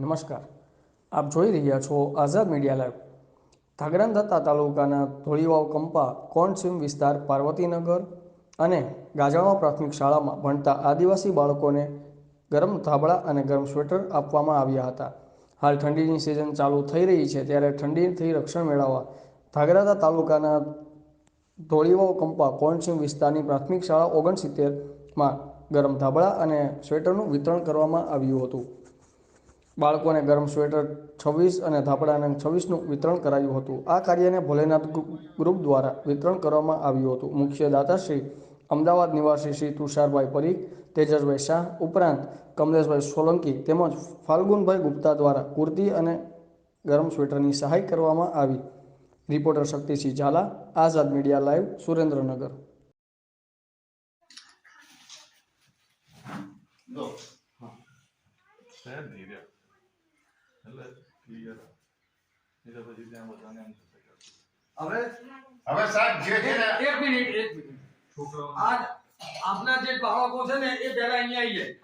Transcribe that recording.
નમસ્કાર. આપ જોઈ રહ્યા છો આઝાદ મીડિયા લાઈવ. ધાગરાંધતા તાલુકાના ધોળીવાવ કંપા કોણસીમ વિસ્તાર પાર્વતીનગર અને ગાજાણો પ્રાથમિક શાળામાં ભણતા આદિવાસી બાળકોને ગરમ ધાબળા અને ગરમ સ્વેટર આપવામાં આવ્યા હતા. હાલ ઠંડીની સિઝન ચાલુ થઈ રહી છે ત્યારે ઠંડીથી રક્ષણ મેળવવા ધાગરાતા તાલુકાના ધોળીવાવ કંપા કોણસીમ વિસ્તારની પ્રાથમિક શાળા ઓગણસિત્તેરમાં ગરમ ધાબળા અને સ્વેટરનું વિતરણ કરવામાં આવ્યું હતું. બાળકોને ગરમ સ્વેટર છવ્વીસ અને ધાબળા છવ્વીસનું વિતરણ કરાયું હતું. આ કાર્યને ભોલેનાથ ગ્રુપ દ્વારા વિતરણ કરવામાં આવ્યું હતું. મુખ્ય દાતાશ્રી અમદાવાદ નિવાસી શ્રી તુષારભાઈ પરીખ, તેજસભાઈ શાહ ઉપરાંત કમલેશભાઈ સોલંકી તેમજ ફાલ્ગુનભાઈ ગુપ્તા દ્વારા કુર્તી અને ગરમ સ્વેટરની સહાય કરવામાં આવી. Reporter Shaktisinh Jhala, Azad media live, Surendranagar. નહીં રહ્યા એટલે ક્લિયર એટલે પછી ત્યાં બધાને એમ થશે હવે હવે સાહેબ જે છે ને એક મિનિટ એક મિનિટ. છોકરાઓ આજ આપના જે બાળકો છે ને એ પહેલા અહીંયા આવી જાય.